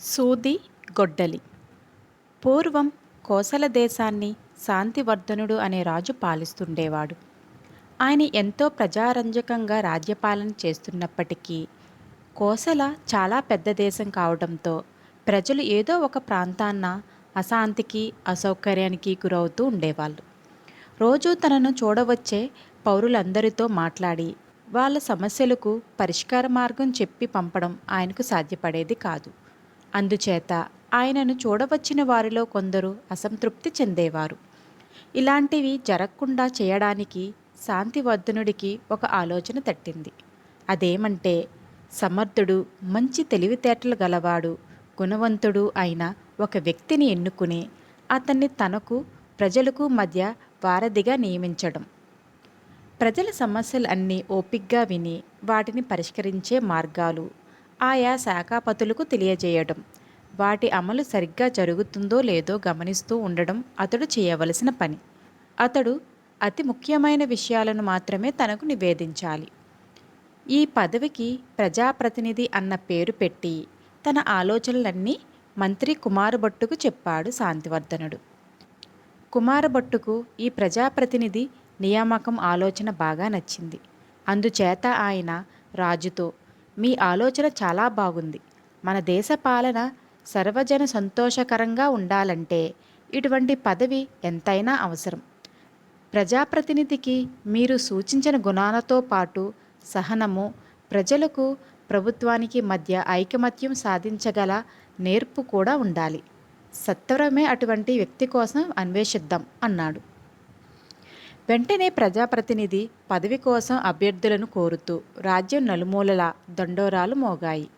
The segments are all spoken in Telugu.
సూది గొడ్డలి. పూర్వం కోసల దేశాన్ని శాంతివర్ధనుడు అనే రాజు పాలిస్తుండేవాడు. ఆయన ఎంతో ప్రజారంజకంగా రాజ్యపాలన చేస్తున్నప్పటికీ కోసల చాలా పెద్ద దేశం కావడంతో ప్రజలు ఏదో ఒక ప్రాంతాన్న అశాంతికి అసౌకర్యానికి గురవుతూ ఉండేవాళ్ళు. రోజూ తనను చూడవచ్చే పౌరులందరితో మాట్లాడి వాళ్ళ సమస్యలకు పరిష్కార మార్గం చెప్పి పంపడం ఆయనకు సాధ్యపడేది కాదు. అందుచేత ఆయనను చూడవచ్చిన వారిలో కొందరు అసంతృప్తి చెందేవారు. ఇలాంటివి జరగకుండా చేయడానికి శాంతివర్ధనుడికి ఒక ఆలోచన తట్టింది. అదేమంటే సమర్థుడు మంచి తెలివితేటలు గలవాడు గుణవంతుడు అయిన ఒక వ్యక్తిని ఎన్నుకుని అతన్ని తనకు ప్రజలకు మధ్య వారధిగా నియమించడం. ప్రజల సమస్యలు అన్నీ ఓపిగ్గా విని వాటిని పరిష్కరించే మార్గాలు ఆయా శాఖాపతులకు తెలియజేయడం. వాటి అమలు సరిగ్గా జరుగుతుందో లేదో గమనిస్తూ ఉండడం అతడు చేయవలసిన పని. అతడు అతి ముఖ్యమైన విషయాలను మాత్రమే తనకు నివేదించాలి. ఈ పదవికి ప్రజాప్రతినిధి అన్న పేరు పెట్టి తన ఆలోచనలన్నీ మంత్రి కుమారభట్టుకు చెప్పాడు శాంతివర్ధనుడు. కుమారభట్టుకు ఈ ప్రజాప్రతినిధి నియామకం ఆలోచన బాగా నచ్చింది. అందుచేత ఆయన రాజుతో మీ ఆలోచన చాలా బాగుంది. మన దేశ పాలన సర్వజన సంతోషకరంగా ఉండాలంటే ఇటువంటి పదవి ఎంతైనా అవసరం. ప్రజాప్రతినిధికి మీరు సూచించిన గుణాలతో పాటు సహనము ప్రజలకు ప్రభుత్వానికి మధ్య ఐకమత్యం సాధించగల నేర్పు కూడా ఉండాలి. సత్వరమే అటువంటి వ్యక్తి కోసం అన్వేషిద్దాం అన్నాడు. వెంటనే ప్రజాప్రతినిధి పదవి కోసం అభ్యర్థులను కోరుతూ రాజ్యం నలుమూలలా దండోరాలు మోగాయి.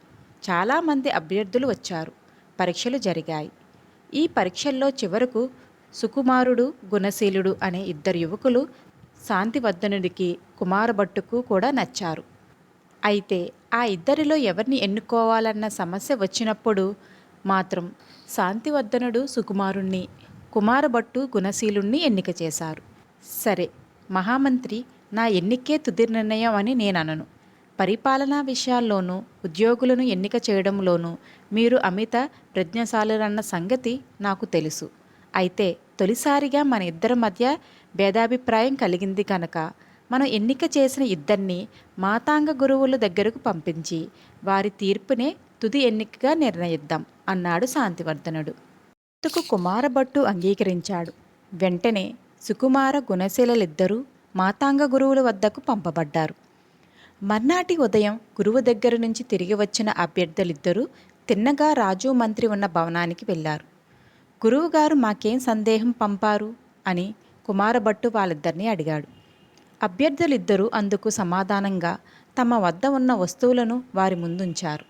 చాలామంది అభ్యర్థులు వచ్చారు. పరీక్షలు జరిగాయి. ఈ పరీక్షల్లో చివరకు సుకుమారుడు గుణశీలుడు అనే ఇద్దరు యువకులు శాంతివర్ధనుడికి కుమారభట్టుకు కూడా నచ్చారు. అయితే ఆ ఇద్దరిలో ఎవరిని ఎన్నుకోవాలన్న సమస్య వచ్చినప్పుడు మాత్రం శాంతివర్ధనుడు సుకుమారుణ్ణి కుమారభట్టు గుణశీలుణ్ణి ఎన్నిక చేశారు. సరే మహామంత్రి నా ఎన్నికే తుది నిర్ణయం అని నేను అనను పరిపాలనా విషయాల్లోనూ ఉద్యోగులను ఎన్నిక చేయడంలోనూ మీరు అమిత ప్రజ్ఞశాలురన్న సంగతి నాకు తెలుసు. అయితే తొలిసారిగా మన ఇద్దరి మధ్య భేదాభిప్రాయం కలిగింది కనుక మనం ఎన్నిక చేసిన ఇద్దరిని మాతాంగ గురువుల దగ్గరకు పంపించి వారి తీర్పునే తుది ఎన్నికగా నిర్ణయిద్దాం అన్నాడు శాంతివర్ధనుడు. అందుకు కుమారభట్టు అంగీకరించాడు. వెంటనే సుకుమార గుణశీలలిద్దరూ మాతాంగ గురువుల వద్దకు పంపబడ్డారు. మర్నాటి ఉదయం గురువు దగ్గర నుంచి తిరిగి వచ్చిన అభ్యర్థులిద్దరూ తిన్నగా రాజు మంత్రి ఉన్న భవనానికి వెళ్ళారు. గురువుగారు మాకేం సందేహం పంపారు? అని కుమారభట్టు వాళ్ళిద్దరినీ అడిగాడు. అభ్యర్థులిద్దరూ అందుకు సమాధానంగా తమ వద్ద ఉన్న వస్తువులను వారి ముందుంచారు.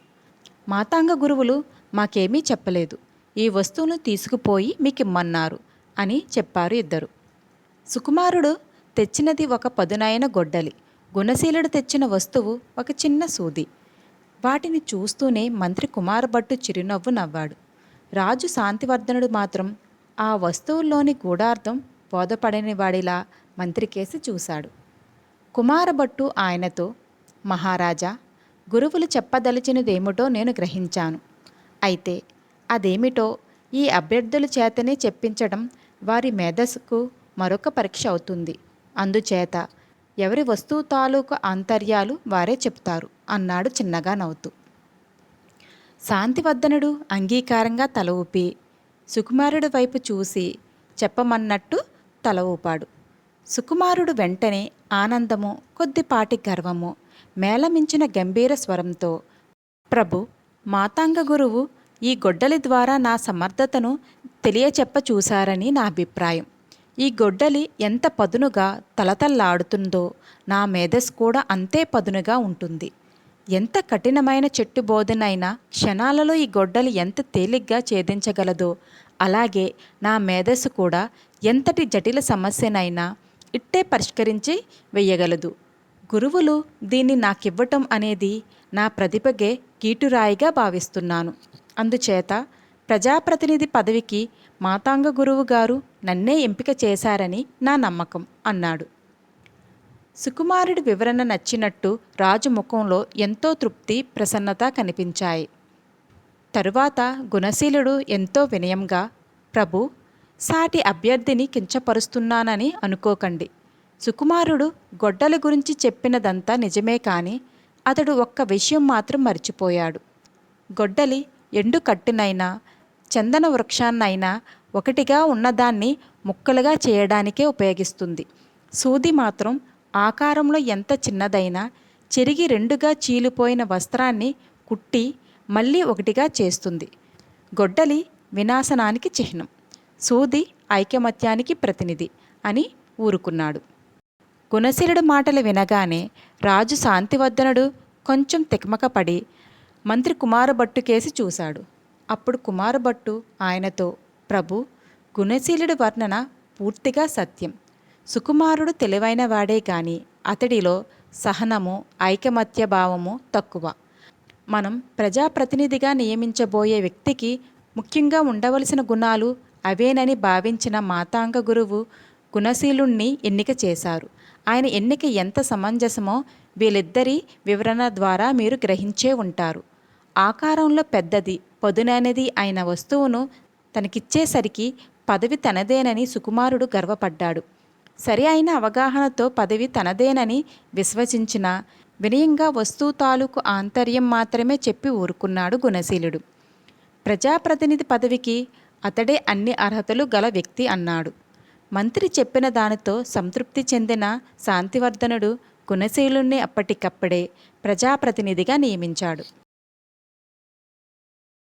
మాతాంగ గురువులు మాకేమీ చెప్పలేదు. ఈ వస్తువును తీసుకుపోయి మీకు ఇమ్మన్నారు అని చెప్పారు ఇద్దరు. సుకుమారుడు తెచ్చినది ఒక పదునైన గొడ్డలి. గుణశీలుడు తెచ్చిన వస్తువు ఒక చిన్న సూది. వాటిని చూస్తూనే మంత్రి కుమారభట్టు చిరునవ్వు నవ్వాడు. రాజు శాంతివర్ధనుడు మాత్రం ఆ వస్తువుల్లోని గూఢార్థం బోధపడని వాడిలా మంత్రికేసి చూశాడు. కుమారభట్టు ఆయనతో మహారాజా గురువులు చెప్పదలిచినదేమిటో నేను గ్రహించాను. అయితే అదేమిటో ఈ అభ్యర్థుల చేతనే చెప్పించడం వారి మేధస్సుకు మరొక పరీక్ష అవుతుంది. అందుచేత ఎవరి వస్తువు తాలూకు ఆంతర్యాలు వారే చెప్తారు అన్నాడు చిన్నగా నవ్వుతూ. శాంతివర్ధనుడు అంగీకారంగా తల ఊపి సుకుమారుడి వైపు చూసి చెప్పమన్నట్టు తల ఊపాడు. సుకుమారుడు వెంటనే ఆనందము కొద్దిపాటి గర్వము మేళమించిన గంభీర స్వరంతో ప్రభు మాతాంగ గురువు ఈ గొడ్డలి ద్వారా నా సమర్థతను తెలియచెప్ప చూశారని నా అభిప్రాయం. ఈ గొడ్డలి ఎంత పదునుగా తలతల్లాడుతుందో నా మేధస్సు కూడా అంతే పదునుగా ఉంటుంది. ఎంత కఠినమైన చెట్టు బోధనైనా క్షణాలలో ఈ గొడ్డలి ఎంత తేలిగ్గా ఛేదించగలదో అలాగే నా మేధస్సు కూడా ఎంతటి జటిల సమస్యనైనా ఇట్టే పరిష్కరించి వెయ్యగలదు గురువులు దీన్ని నాకివ్వటం అనేది నా ప్రతిభగే కీటురాయిగా భావిస్తున్నాను. అందుచేత ప్రజాప్రతినిధి పదవికి మాతాంగ గురువు గారు నన్నే ఎంపిక చేశారని నా నమ్మకం అన్నాడు. సుకుమారుడి వివరణ నచ్చినట్టు రాజు ముఖంలో ఎంతో తృప్తి ప్రసన్నత కనిపించాయి. తరువాత గుణశీలుడు ఎంతో వినయంగా ప్రభు సాటి అభ్యర్థిని కించపరుస్తున్నానని అనుకోకండి. సుకుమారుడు గొడ్డల గురించి చెప్పినదంతా నిజమే కానీ అతడు ఒక్క విషయం మాత్రం మర్చిపోయాడు. గొడ్డలి ఎండు కట్టునైనా చందన వృక్షాన్నైనా ఒకటిగా ఉన్నదాన్ని ముక్కలుగా చేయడానికే ఉపయోగిస్తుంది. సూది మాత్రం ఆకారంలో ఎంత చిన్నదైనా చెరిగి రెండుగా చీలిపోయిన వస్త్రాన్ని కుట్టి మళ్ళీ ఒకటిగా చేస్తుంది. గొడ్డలి వినాశనానికి చిహ్నం. సూది ఐకమత్యానికి ప్రతినిధి అని ఊరుకున్నాడు. గుణశీలుడు మాటలు వినగానే రాజు శాంతివర్ధనుడు కొంచెం తికమకపడి మంత్రి కుమారభట్టుకేసి చూశాడు. అప్పుడు కుమారభట్టు ఆయనతో ప్రభు గుణశీలుడి వర్ణన పూర్తిగా సత్యం. సుకుమారుడు తెలివైన వాడే గాని అతడిలో సహనము ఐకమత్య భావము తక్కువ. మనం ప్రజాప్రతినిధిగా నియమించబోయే వ్యక్తికి ముఖ్యంగా ఉండవలసిన గుణాలు అవేనని భావించిన మాతాంగ గురువు గుణశీలుణ్ణి ఎన్నిక చేశారు. ఆయన ఎన్నిక ఎంత సమంజసమో వీళ్ళిద్దరి వివరణ ద్వారా మీరు గ్రహించే ఉంటారు. ఆకారంలో పెద్దది పదునైనది అయిన వస్తువును తనకిచ్చేసరికి పదవి తనదేనని సుకుమారుడు గర్వపడ్డాడు. సరి అయిన అవగాహనతో పదవి తనదేనని విశ్వసించిన వినయంగా వస్తువు తాలూకు ఆంతర్యం మాత్రమే చెప్పి ఊరుకున్నాడు గుణశీలుడు. ప్రజాప్రతినిధి పదవికి అతడే అన్ని అర్హతలు గల వ్యక్తి అన్నాడు. మంత్రి చెప్పిన దానితో సంతృప్తి చెందిన శాంతివర్ధనుడు గుణశీలుణ్ణి అప్పటికప్పుడే ప్రజాప్రతినిధిగా నియమించాడు.